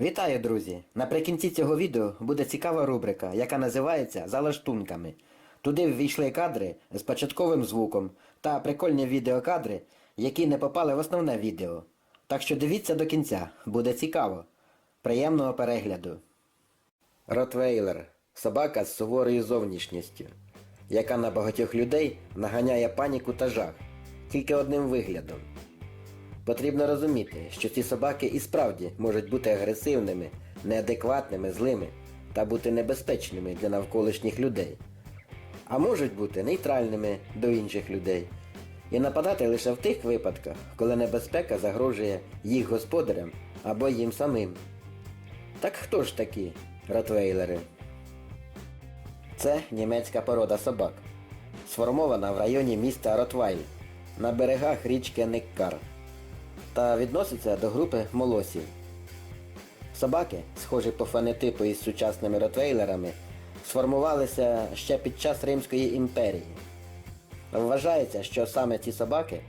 Вітаю, друзі! Наприкінці цього відео буде цікава рубрика, яка називається За лаштунками. Туди ввійшли кадри з початковим звуком та прикольні відеокадри, які не попали в основне відео. Так що дивіться до кінця, буде цікаво. Приємного перегляду. Ротвейлер собака з суворою зовнішністю, яка на багатьох людей наганяє паніку та жах тільки одним виглядом. Потрібно розуміти, що ці собаки і справді можуть бути агресивними, неадекватними, злими та бути небезпечними для навколишніх людей, а можуть бути нейтральними до інших людей і нападати лише в тих випадках, коли небезпека загрожує їх господарям або їм самим. Так хто ж такі ротвейлери? Це німецька порода собак, сформована в районі міста Ротвайль на берегах річки Неккар та відноситься до групи молосів. Собаки, схожі по фенотипу із сучасними ротвейлерами, сформувалися ще під час Римської імперії. Вважається, що саме ці собаки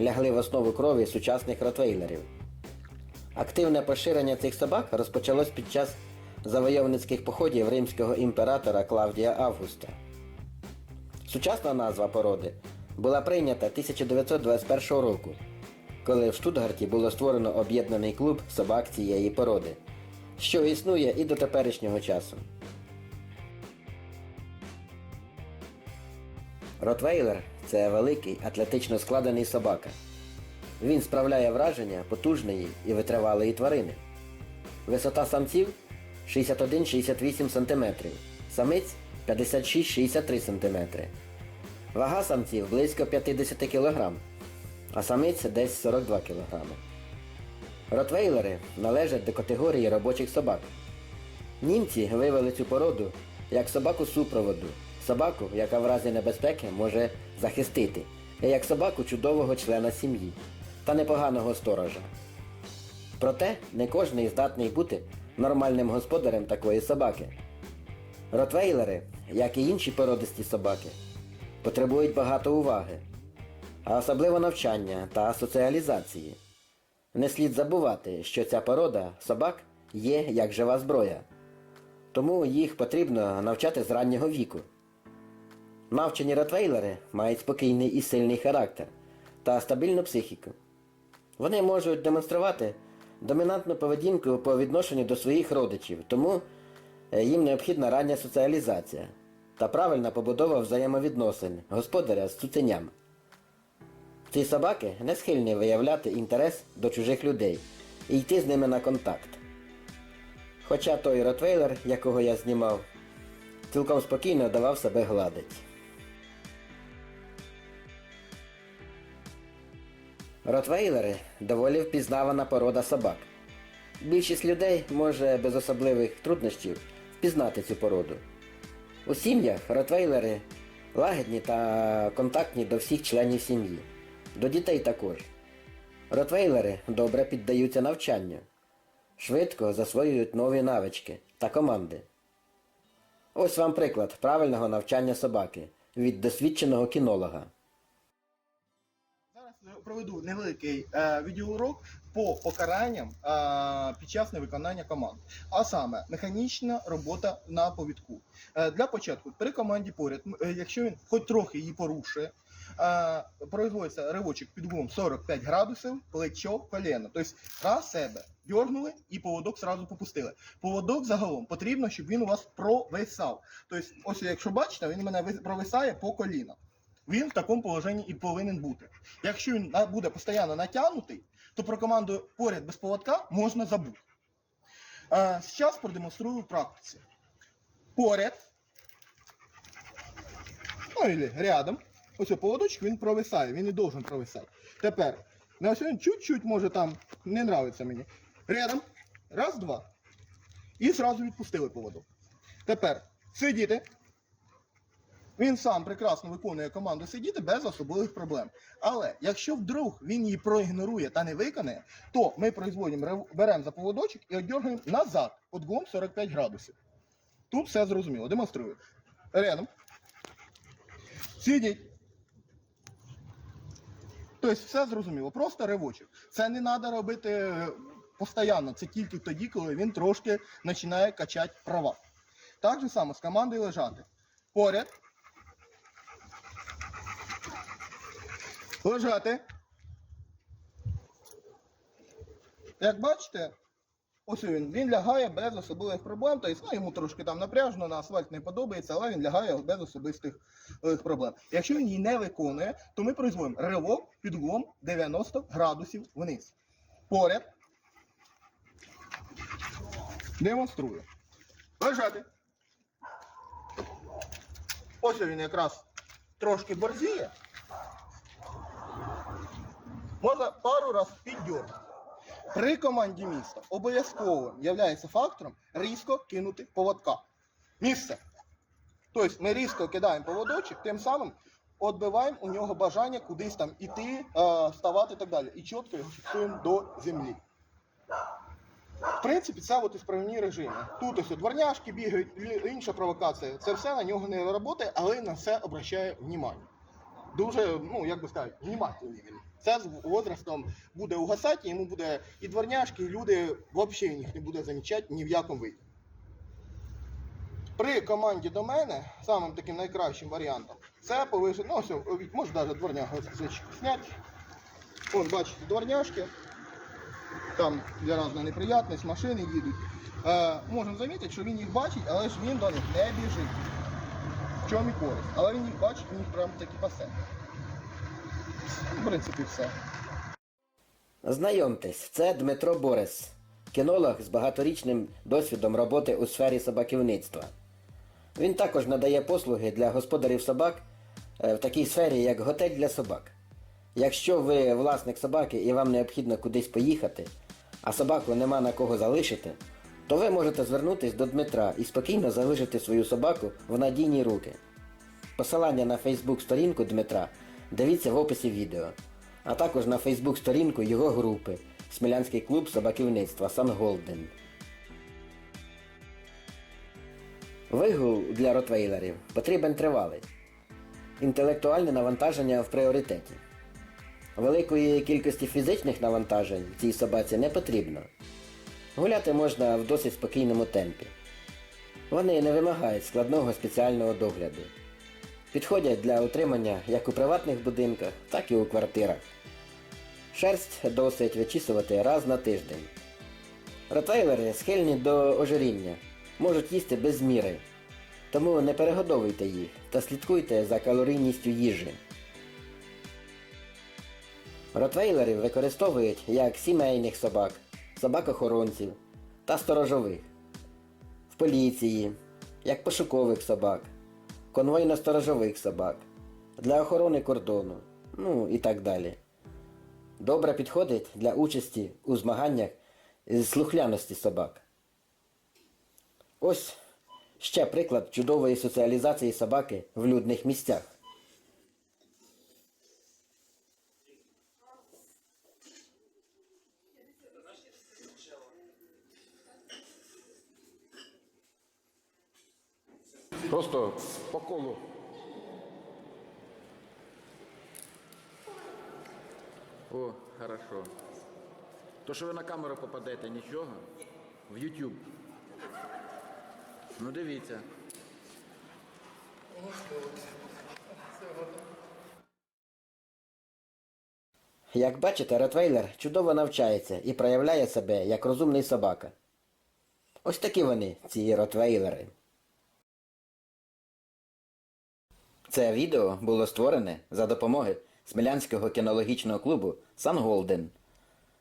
лягли в основу крові сучасних ротвейлерів. Активне поширення цих собак розпочалось під час завойовницьких походів римського імператора Клавдія Августа. Сучасна назва породи була прийнята 1921 року, коли в Штутгарті було створено об'єднаний клуб собак цієї породи, що існує і до теперішнього часу. Ротвейлер це великий атлетично складений собака. Він справляє враження потужної і витривалої тварини. Висота самців 61-68 см, самиць 56-63 см. Вага самців близько 50 кг, а самиць десь 42 кг. Ротвейлери належать до категорії робочих собак. Німці вивели цю породу як собаку супроводу, собаку, яка в разі небезпеки може захистити, і як собаку чудового члена сім'ї та непоганого сторожа. Проте не кожний здатний бути нормальним господарем такої собаки. Ротвейлери, як і інші породисті собаки, потребують багато уваги, а особливо навчання та соціалізації. Не слід забувати, що ця порода собак є як жива зброя, тому їх потрібно навчати з раннього віку. Навчені ротвейлери мають спокійний і сильний характер та стабільну психіку. Вони можуть демонструвати домінантну поведінку по відношенню до своїх родичів, тому е, їм необхідна рання соціалізація та правильна побудова взаємовідносин господаря з цуценям. Ці собаки не схильні виявляти інтерес до чужих людей і йти з ними на контакт. Хоча той ротвейлер, якого я знімав, цілком спокійно давав себе гладить. Ротвейлери доволі впізнавана порода собак. Більшість людей може без особливих труднощів впізнати цю породу. У сім'ях ротвейлери лагідні та контактні до всіх членів сім'ї, до дітей також. Ротвейлери добре піддаються навчанню, швидко засвоюють нові навички та команди. Ось вам приклад правильного навчання собаки від досвідченого кінолога. Зараз проведу невеликий е, відеоурок по покаранням е, під час невиконання команд. А саме механічна робота на повідку. Е, для початку при команді поряд, е, якщо він хоч трохи її порушує, е, производиться ривочок під углом 45 градусів, плечо, коліно. Тобто раз себе дьорнули і поводок зразу попустили. Поводок загалом потрібно, щоб він у вас провисав. Тобто, ось якщо бачите, він мене провисає по коліна. Він в такому положенні і повинен бути. Якщо він буде постійно натягнутий, то про команду поряд без поводка можна забути. Е, зараз продемонструю в практиці. Поряд. Ну, или рядом. Ось цей поводочок він провисає, він не должен провисати. Тепер, на ось він чуть-чуть може там не нравиться мені. Рядом. Раз, два. І зразу відпустили поводок. Тепер сидіти. Він сам прекрасно виконує команду сидіти без особливих проблем. Але якщо вдруг він її проігнорує та не виконає, то ми производимо, беремо за поводочок і оддергаємо назад углом 45 градусів. Тут все зрозуміло. Демонструю. Рядом. Сидіть. Тобто все зрозуміло. Просто ривочок. Це не треба робити е, постійно. Це тільки тоді, коли він трошки починає качати права. Так же само з командою лежати. Поряд. Лежати. Як бачите, ось він, він лягає без особливих проблем. Тобто, ну, йому трошки там напряжно, на асфальт не подобається, але він лягає без особистих е, проблем. Якщо він її не виконує, то ми производимо ривок під углом 90 градусів вниз. Поряд. Демонструю. Лежати. Ось він якраз трошки борзіє. Можна пару раз піддьорнути. При команді міста обов'язково є фактором різко кинути поводка. Місце. Тобто ми різко кидаємо поводочок, тим самим відбиваємо у нього бажання кудись там іти, е, ставати і так далі. І чітко його фіксуємо до землі. В принципі, це от ісправні режими. Тут ось дворняшки бігають, інша провокація. Це все на нього не працює, але на все обращає увагу. Дуже, ну як би сказати, внимательний він. Це з возрастом буде угасати, йому буде і дворняшки, і люди взагалі їх не буде замічати ні в якому виді. При команді до мене, самим таким найкращим варіантом, це повишено, ну ось, може навіть дворняга зняти. Вон, бачите, дворняшки. Там для разної неприятності, машини їдуть. Е, можемо замітити, що він їх бачить, але ж він до них не біжить. В чому і користь. Але він їх бачить, він їх прям таки пасе. В принципі, все. Знайомтесь, це Дмитро Борис, кінолог з багаторічним досвідом роботи у сфері собаківництва. Він також надає послуги для господарів собак е, в такій сфері, як готель для собак. Якщо ви власник собаки і вам необхідно кудись поїхати, а собаку нема на кого залишити, то ви можете звернутися до Дмитра і спокійно залишити свою собаку в надійні руки. Посилання на Фейсбук сторінку Дмитра дивіться в описі відео, а також на Фейсбук сторінку його групи Смілянський клуб собаківництва Сан Голден. Вигул для ротвейлерів потрібен тривалий. Інтелектуальне навантаження в пріоритеті. Великої кількості фізичних навантажень цій собаці не потрібно. Гуляти можна в досить спокійному темпі. Вони не вимагають складного спеціального догляду. Підходять для утримання як у приватних будинках, так і у квартирах. Шерсть досить вичісувати раз на тиждень. Ротвейлери схильні до ожиріння, можуть їсти без міри. Тому не перегодовуйте їх та слідкуйте за калорійністю їжі. Ротвейлерів використовують як сімейних собак, собак-охоронців та сторожових, в поліції, як пошукових собак, конвойно-сторожових собак, для охорони кордону, ну і так далі. Добре підходить для участі у змаганнях з слухляності собак. Ось ще приклад чудової соціалізації собаки в людних місцях. Просто по колу. О, хорошо. То, що ви на камеру попадете, нічого? В YouTube. Ну дивіться. Як бачите, ротвейлер чудово навчається і проявляє себе як розумний собака. Ось такі вони, ці ротвейлери. Це відео було створене за допомоги Смілянського кінологічного клубу Сан Голден.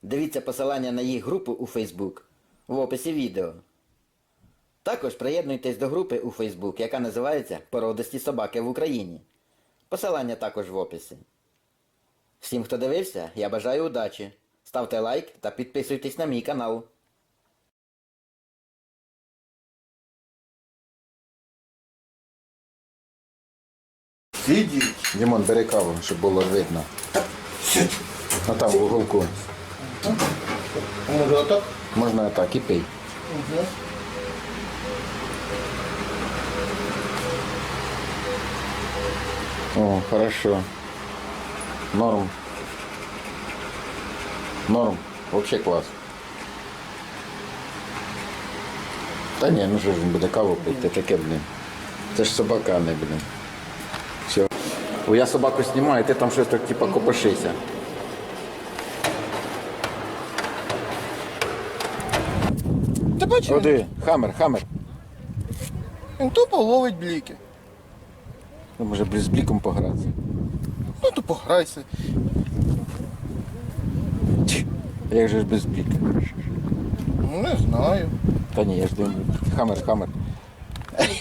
Дивіться посилання на їх групу у Facebook в описі відео. Також приєднуйтесь до групи у Facebook, яка називається Породисті собаки в Україні. Посилання також в описі. Всім, хто дивився, я бажаю удачі. Ставте лайк та підписуйтесь на мій канал. Сидіть. Дімон, бери каву, щоб було видно. А там в уголку. Може отак? Можна так і пий. О, хорошо. Норм. Норм. Вообще класс. Та ні, ну що ж він буде каву пити, таке, блін. Це ж собака, не, блін. Все. О, я собаку знімаю, ти там щось так типа копошися. Ти бачиш? Ходи, хамер, хамер. Він тупо ловить бліки. Ну, може, блін, з бліком погратися. Ну то пограйся. Як же ж без бліка? Ну не знаю. Та ні, я ж думаю. Хамер, хамер.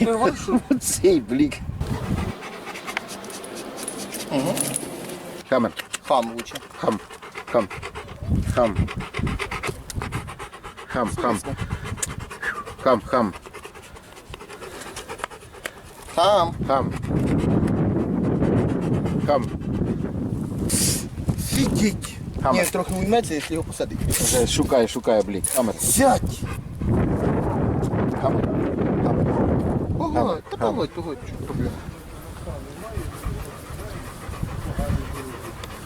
Цей блік. Угу. Хамер. Хам лучше. Хам. Хам. Хам. Хам, хам. Хам, хам. Хам. Хам. Хам. Сидіть. Хам. Ні, трохи уйметься, якщо його посадити. Вже шукає, шукає блік. Хамер. Сядь! Хамер. Хамер. Погодь, та погодь, погодь, проблема.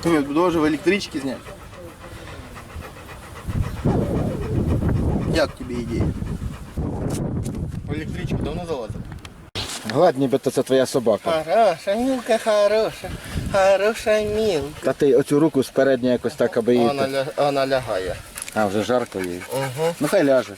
Буду вже в електричці зняти. Як тобі ідея? В електричку давно залазив. Гладь, нібито це твоя собака. Хороша, мілка, хороша, хороша мілка. Та ти оцю руку з передньої якось так, аби її. Вона, ля... вона лягає. А, вже жарко їй. Угу. Ну хай ляже.